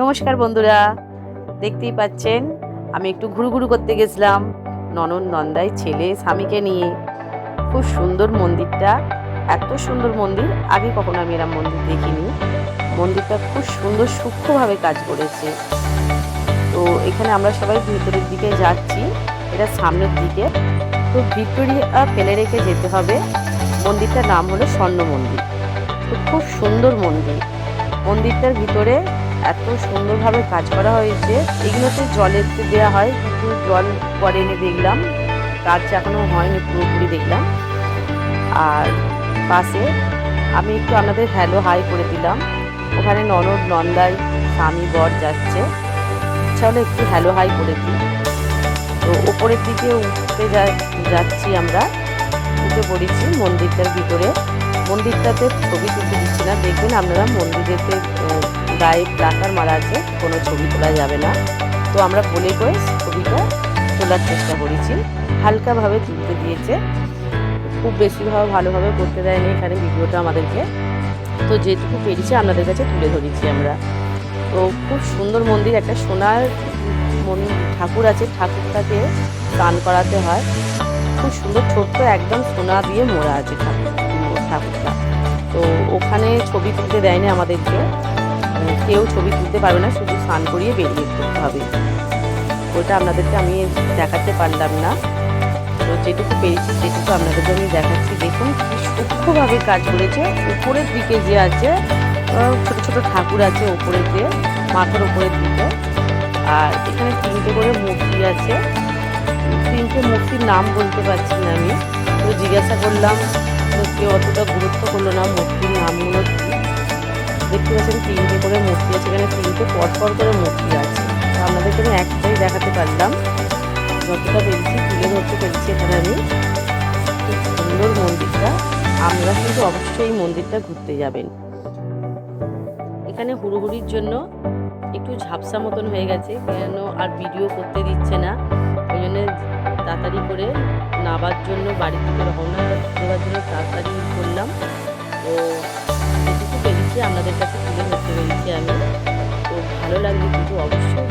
নমস্কার বন্ধুরা, দেখতেই পাচ্ছেন, আমি একটু ঘুরু ঘুরু করতে গেছিলাম ননদ নন্দাই ছেলে স্বামীকে নিয়ে। খুব সুন্দর মন্দিরটা, এত সুন্দর মন্দির, আগে কখনো আমি এরম মন্দির দেখিনি। মন্দিরটা খুব সুন্দর সূক্ষ্মভাবে কাজ করেছে। তো এখানে আমরা সবাই ভিতরের দিকে যাচ্ছি, এটা সামনের দিকে। তো ভিক্টোরিয়া ফেলে রেখে যেতে হবে। মন্দিরটার নাম হলো স্বর্ণ মন্দির। তো খুব সুন্দর মন্দির। মন্দিরটার ভিতরে এত সুন্দরভাবে কাজ করা হয়েছে। এগুলোতে জলের দেওয়া হয়, কিন্তু জল পরে এনে দেখলাম কাজ এখনও হয়নি, পুরোপুরি দেখলাম। আর পাশে আমি একটু আপনাদের হ্যালো হাই করে দিলাম। ওখানে ননদ, নন্দাই, স্বামী, বর যাচ্ছে। চলো একটু হ্যালো হাই করে দিই। তো ওপরের দিকে উঠতে যাচ্ছি আমরা। উঠে পড়েছি মন্দিরটার ভিতরে। মন্দিরটাতে ছবি তুলতে দিচ্ছি না। দেখবেন আপনারা মন্দিরেতে গায়ে প্লাকার মারা আছে, কোনো ছবি তোলা যাবে না। তো আমরা বলে করে ছবিটা তোলার চেষ্টা করেছি। হালকাভাবে তুলতে দিয়েছে। খুব বেশিভাবে ভালোভাবে করতে দেয়নি এখানে ভিডিওটা আমাদেরকে। তো যেটুকু পেরেছি আপনাদের কাছে তুলে ধরেছি আমরা। তো খুব সুন্দর মন্দির, একটা সোনার ঠাকুর আছে, ঠাকুরটাকে স্নান করাতে হয়। খুব সুন্দর ছোট্ট একদম সোনা দিয়ে মোড়া আছে ঠাকুর, ঠাকুরটা। তো ওখানে ছবি তুলতে দেয়নি আমাদেরকে। কেউ ছবি তুলতে পারবে না, শুধু স্নান করিয়ে বেরিয়ে করতে হবে। ওটা আপনাদেরকে আমি দেখাতে পারলাম না। তো যেটুকু পেরেছি সেটুকু আপনাদেরকে আমি দেখাচ্ছি। দেখুন সূক্ষ্মভাবে কাজ করেছে। উপরের দিকে যে আছে ছোট ছোট ঠাকুর আছে উপরের দিয়ে মাথার উপরের দিকে। আর এখানে তিনটে করে মূর্তি আছে। তিনটে মূর্তির নাম বলতে পারছি না আমি। তো জিজ্ঞাসা করলাম, তো কেউ অতটা গুরুত্ব করল না মূর্তির নামগুলো। দেখতে পাচ্ছেন তিনটে করে মূর্তি আছে, এখানে তিনটে পর পর করে মূর্তি আছে। আপনাদেরকে আমি একটাই দেখাতে পারলাম। যতটা পেরেছি, তুলে ধরতে পেরেছি এখানে আমি। খুব সুন্দর মন্দিরটা। আমরা কিন্তু অবশ্যই এই মন্দিরটা ঘুরতে যাবেন। এখানে হুড়োহুড়ির জন্য একটু ঝাপসা মতন হয়ে গেছে, কেন আর ভিডিও করতে দিচ্ছে না। ওই জন্য তাড়াতাড়ি করে নাবার জন্য বাড়ি থেকে রওনা দেওয়ার জন্য তাড়াতাড়ি আপনাদের কাছে তুলে ধরতে পেরেছি আমি। তো ভালো লাগলে কিন্তু অবশ্যই